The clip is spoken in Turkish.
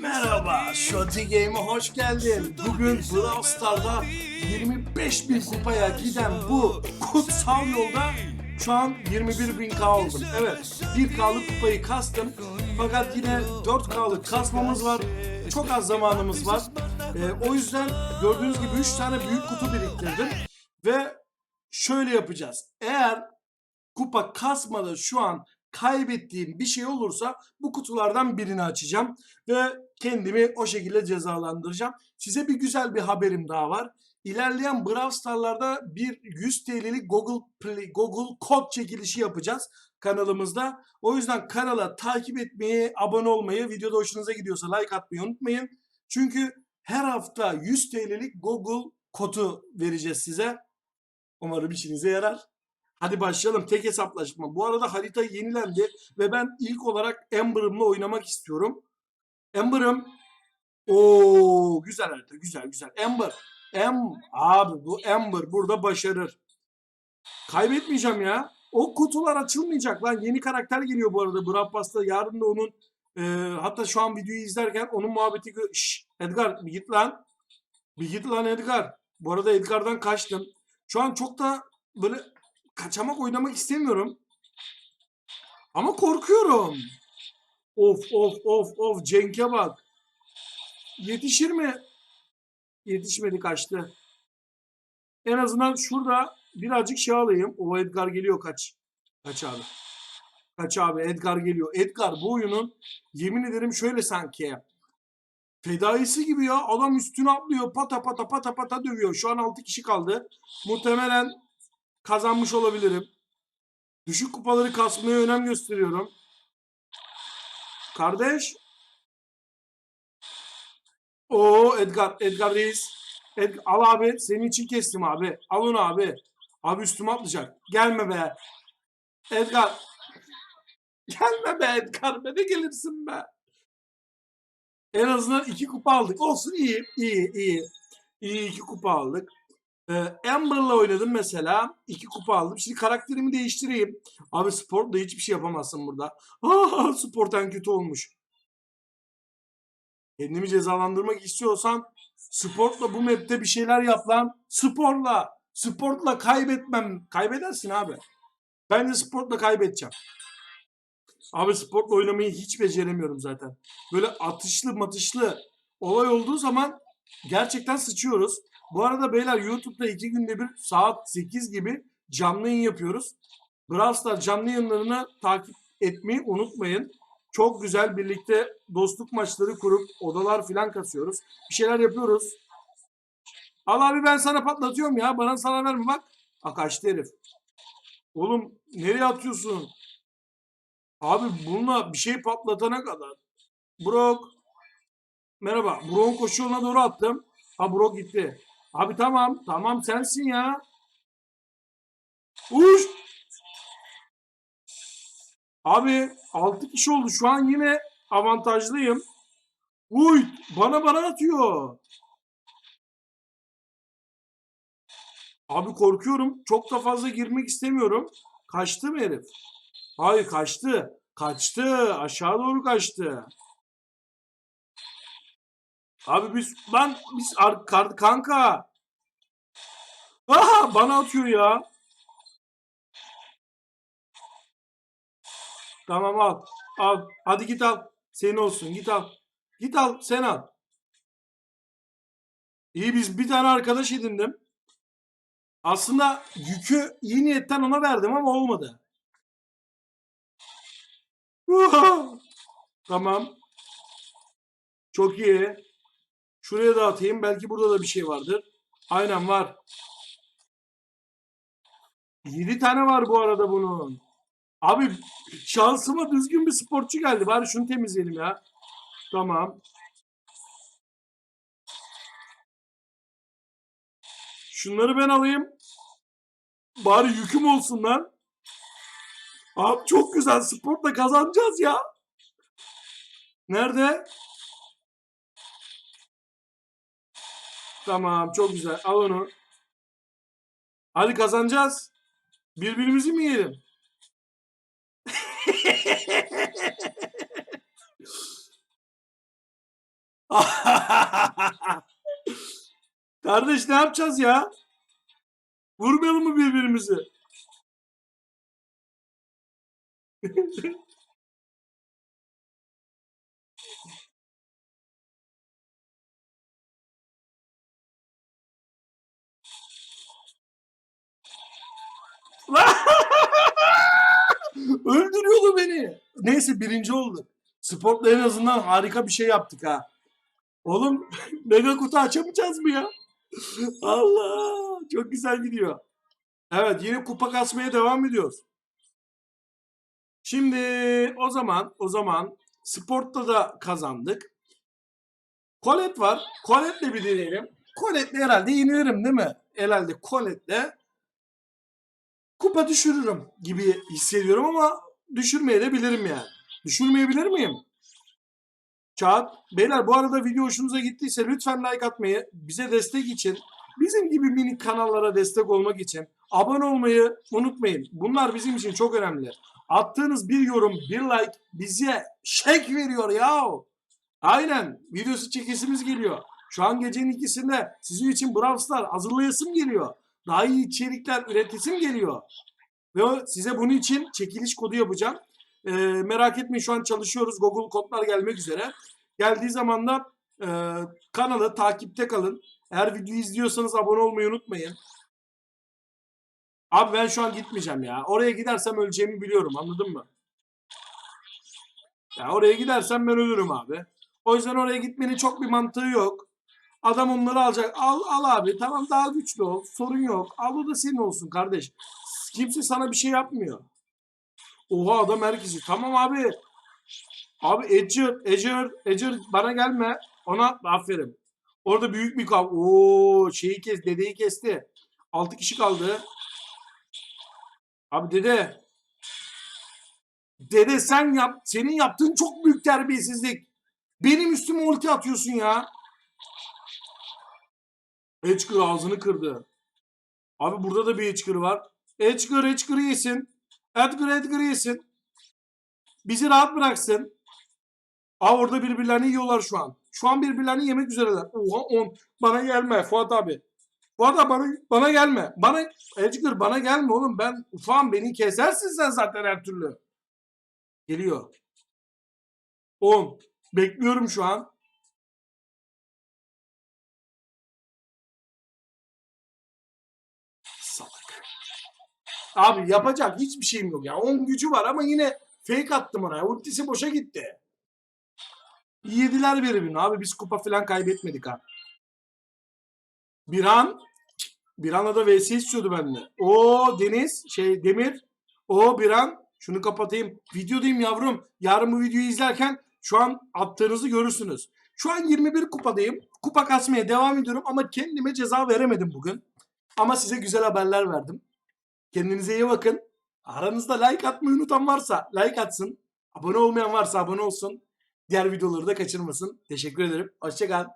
Merhaba, Shoti Game'e hoş geldin. Bugün Brawl Stars'da 25 bin kupaya giden bu kutsal yolda şu an 21 bin K oldum. Evet, 1K'lık kupayı kastım. Fakat yine 4K'lık kasmamız var. Çok az zamanımız var. Ee, o yüzden gördüğünüz gibi 3 tane büyük kutu biriktirdim. Ve şöyle yapacağız. Eğer kupa kasmada şu an kaybettiğim bir şey olursa bu kutulardan birini açacağım ve kendimi o şekilde cezalandıracağım. Size bir güzel bir haberim daha var. İlerleyen Brawl Stars'larda bir 100 TL'lik Google Play, Google kod çekilişi yapacağız kanalımızda. O yüzden kanala takip etmeyi, abone olmayı, videoda hoşunuza gidiyorsa like atmayı unutmayın. Çünkü her hafta 100 TL'lik Google kodu vereceğiz size. Umarım işinize yarar. Hadi başlayalım. Tek hesaplaşma. Bu arada harita yenilendi ve ben ilk olarak Amber'ımla oynamak istiyorum. Amber'ım Oo güzel harita. Güzel güzel. Amber. Am abi bu Amber burada başarır. Kaybetmeyeceğim ya. O kutular açılmayacak lan. Yeni karakter geliyor bu arada. Brawl Pass'ta. Yarın da onun e, hatta şu an videoyu izlerken onun muhabbeti Şşş, Edgar bir git lan. Bir git lan Edgar. Bu arada Edgar'dan kaçtım. Şu an çok da böyle kaçamak oynamak istemiyorum. Ama korkuyorum. Of of of of Cenk'e bak. Yetişir mi? Yetişmedi kaçtı. En azından şurada birazcık şey alayım. O Edgar geliyor kaç. Kaç abi. Kaç abi Edgar geliyor. Edgar bu oyunun yemin ederim şöyle sanki. Fedaisi gibi ya. Adam üstüne atlıyor. Pata pata pata pata dövüyor. Şu an 6 kişi kaldı. Muhtemelen kazanmış olabilirim. Düşük kupaları kasmaya önem gösteriyorum. Kardeş. O Edgar, Edgar Reis. Ed- al abi, senin için kestim abi. Al onu abi. Abi üstüme atlayacak. Gelme be. Edgar. Gelme be Edgar be. Ne gelirsin be. En azından iki kupa aldık. Olsun iyi, iyi, iyi. İyi iki kupa aldık. Ee, Amber'la oynadım mesela. iki kupa aldım. Şimdi karakterimi değiştireyim. Abi sportla hiçbir şey yapamazsın burada. Aa, sportan kötü olmuş. Kendimi cezalandırmak istiyorsan sportla bu map'te bir şeyler yap lan. Sporla. Sportla kaybetmem. Kaybedersin abi. Ben de sportla kaybedeceğim. Abi sportla oynamayı hiç beceremiyorum zaten. Böyle atışlı matışlı olay olduğu zaman gerçekten sıçıyoruz. Bu arada beyler YouTube'da iki günde bir saat 8 gibi canlı yayın yapıyoruz. Brawl Stars canlı yayınlarını takip etmeyi unutmayın. Çok güzel birlikte dostluk maçları kurup odalar filan kasıyoruz. Bir şeyler yapıyoruz. Al abi ben sana patlatıyorum ya. Bana sana verme bak. Ha herif. Oğlum nereye atıyorsun? Abi bununla bir şey patlatana kadar. Brock. Merhaba. Brock'un koşu yoluna doğru attım. Ha Brock gitti. Abi tamam. Tamam sensin ya. Uş. Abi 6 kişi oldu. Şu an yine avantajlıyım. Uy bana bana atıyor. Abi korkuyorum. Çok da fazla girmek istemiyorum. Kaçtı mı herif? Hayır kaçtı. Kaçtı. Aşağı doğru kaçtı. Abi biz lan biz kanka. Aha bana atıyor ya. Tamam al. Al. Hadi git al. Senin olsun. Git al. Git al. Sen al. İyi biz bir tane arkadaş edindim. Aslında yükü iyi niyetten ona verdim ama olmadı. tamam. Çok iyi. Şuraya da atayım. Belki burada da bir şey vardır. Aynen var. 7 tane var bu arada bunun. Abi şansıma düzgün bir sporcu geldi. Bari şunu temizleyelim ya. Tamam. Şunları ben alayım. Bari yüküm olsun lan. Abi çok güzel sportla kazanacağız ya. Nerede? Tamam çok güzel. Al onu. Hadi kazanacağız. Birbirimizi mi yiyelim? Kardeş ne yapacağız ya? Vurmayalım mı birbirimizi? Öldürüyordu beni. Neyse birinci olduk. Sportla en azından harika bir şey yaptık ha. Oğlum mega kutu açamayacağız mı ya? Allah çok güzel gidiyor. Evet yine kupa kasmaya devam ediyoruz. Şimdi o zaman o zaman sportta da kazandık. Kolet var. Kolet'le bir deneyelim. Kolet'le herhalde yenilirim değil mi? Herhalde Kolet'le kupa düşürürüm gibi hissediyorum ama düşürmeye de bilirim yani. Düşürmeyebilir miyim? Kağıt. Beyler bu arada video hoşunuza gittiyse lütfen like atmayı, bize destek için, bizim gibi minik kanallara destek olmak için abone olmayı unutmayın. Bunlar bizim için çok önemli. Attığınız bir yorum, bir like bize şek veriyor ya. Aynen. Videosu çekesimiz geliyor. Şu an gecenin ikisinde sizin için Brawl Stars hazırlayasım geliyor. Daha iyi içerikler üretisim geliyor. Ve size bunun için çekiliş kodu yapacağım. Ee, merak etmeyin şu an çalışıyoruz. Google kodlar gelmek üzere. Geldiği zaman da e, kanalı takipte kalın. Eğer videoyu izliyorsanız abone olmayı unutmayın. Abi ben şu an gitmeyeceğim ya. Oraya gidersem öleceğimi biliyorum anladın mı? Ya oraya gidersem ben ölürüm abi. O yüzden oraya gitmenin çok bir mantığı yok. Adam onları alacak. Al al abi. Tamam daha güçlü ol. Sorun yok. Al o da senin olsun kardeş. Kimse sana bir şey yapmıyor. Oha adam herkesi. Tamam abi. Abi Edger, Edger, Edger bana gelme. Ona aferin. Orada büyük bir kavga. Oo şeyi kes, dedeyi kesti. 6 kişi kaldı. Abi dede. Dede sen yap. Senin yaptığın çok büyük terbiyesizlik. Benim üstüme ulti atıyorsun ya. Edgar ağzını kırdı. Abi burada da bir Edgar var. Edgar Edgar'ı yesin. Edgar Edgar'ı yesin. Bizi rahat bıraksın. Aa orada birbirlerini yiyorlar şu an. Şu an birbirlerini yemek üzereler. Oha on. Bana gelme Fuat abi. Fuat abi bana, bana gelme. Bana Edgar bana gelme oğlum. Ben ufağım beni kesersin sen zaten her türlü. Geliyor. 10. Bekliyorum şu an. Abi yapacak hiçbir şeyim yok ya. 10 gücü var ama yine fake attım oraya. Ultisi boşa gitti. Yediler birbirini abi. Biz kupa falan kaybetmedik ha. Birhan Birhan'la da VS istiyordu bende. O Deniz şey Demir. O Birhan şunu kapatayım. Videodayım yavrum. Yarın bu videoyu izlerken şu an attığınızı görürsünüz. Şu an 21 kupadayım. Kupa kasmaya devam ediyorum ama kendime ceza veremedim bugün. Ama size güzel haberler verdim. Kendinize iyi bakın. Aranızda like atmayı unutan varsa like atsın. Abone olmayan varsa abone olsun. Diğer videoları da kaçırmasın. Teşekkür ederim. Hoşçakal.